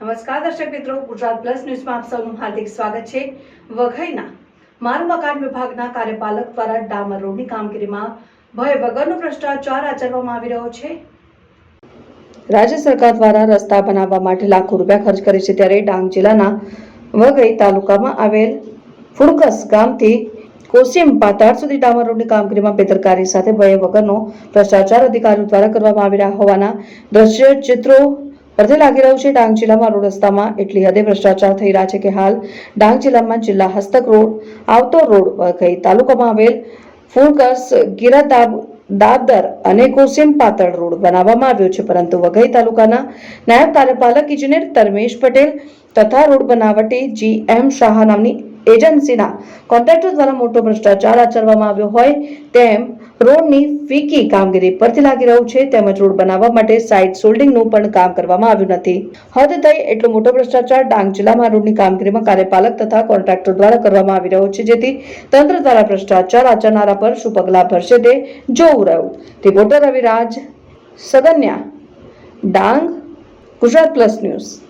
નમસ્કાર દર્શક મિત્રો, ગુજરાત પ્લસ ન્યૂઝમાં આપ સૌનું હાર્દિક સ્વાગત છે. વઘઈના માલ મકાન વિભાગના કાર્યપાલક દ્વારા ડામર રોડની કામગીરીમાં ભય વગરનો ભ્રષ્ટાચાર આચરવામાં આવી રહ્યો છે. રાજ્ય સરકાર દ્વારા રસ્તા બનાવવા માટે લાખો રૂપિયા ખર્ચ કરે છે ત્યારે ડાંગ જિલ્લાના વઘઈ તાલુકામાં આવેલ ફુડકસ ગામથી કોસીમ પાતાળ સુધી ડામર રોડની કામગીરીમાં બેદરકારી સાથે ભય વગરનો ભ્રષ્ટાચાર અધિકારીઓ દ્વારા કરવામાં આવી રહ્યા હોવાના દ્રશ્ય ચિત્રો પરથી લાગી રહ્યું છે. ડાંગ જિલ્લામાં રોડ રસ્તામાં એટલી હદે ભ્રષ્ટાચાર થઈ રહ્યા છે કે હાલ ડાંગ જિલ્લામાં જિલ્લા હસ્તક રોડ, આવતો રોડ ગઈ તાલુકામાં આવેલ ફૂલકસ ગિરાદાબ દાદર અને કોસીમ પાતળ રોડ બનાવવામાં આવ્યો છે. પરંતુ વઘઈ તાલુકાના નાયબ કાર્યપાલક ઇજનેર ધર્મેશ પટેલ તથા રોડ બનાવટી જી એમ શાહ નામની એજન્સીના કોન્ટ્રાક્ટર દ્વારા મોટો ભ્રષ્ટાચાર આચરવામાં આવ્યો હોય તેમ રોડની ફીકી કામગીરી પરથી લાગી રહ્યું છે તેમજ રોડ બનાવવા માટે સાઇટ સોલ્ડિંગનું પણ કામ કરવામાં આવ્યું નથી. હદ થઈ એટલો મોટો ભ્રષ્ટાચાર ડાંગ જિલ્લામાં રોડની કામગીરીમાં કાર્યપાલક તથા કોન્ટ્રાક્ટર દ્વારા કરવામાં આવી રહ્યો છે, જેથી તંત્ર દ્વારા ભ્રષ્ટાચાર આચરનારા પર શું પગલાં ભરશે તે જોવું રહ્યું. Reporter Raviraj Sagnya, Dang, Gujarat plus news.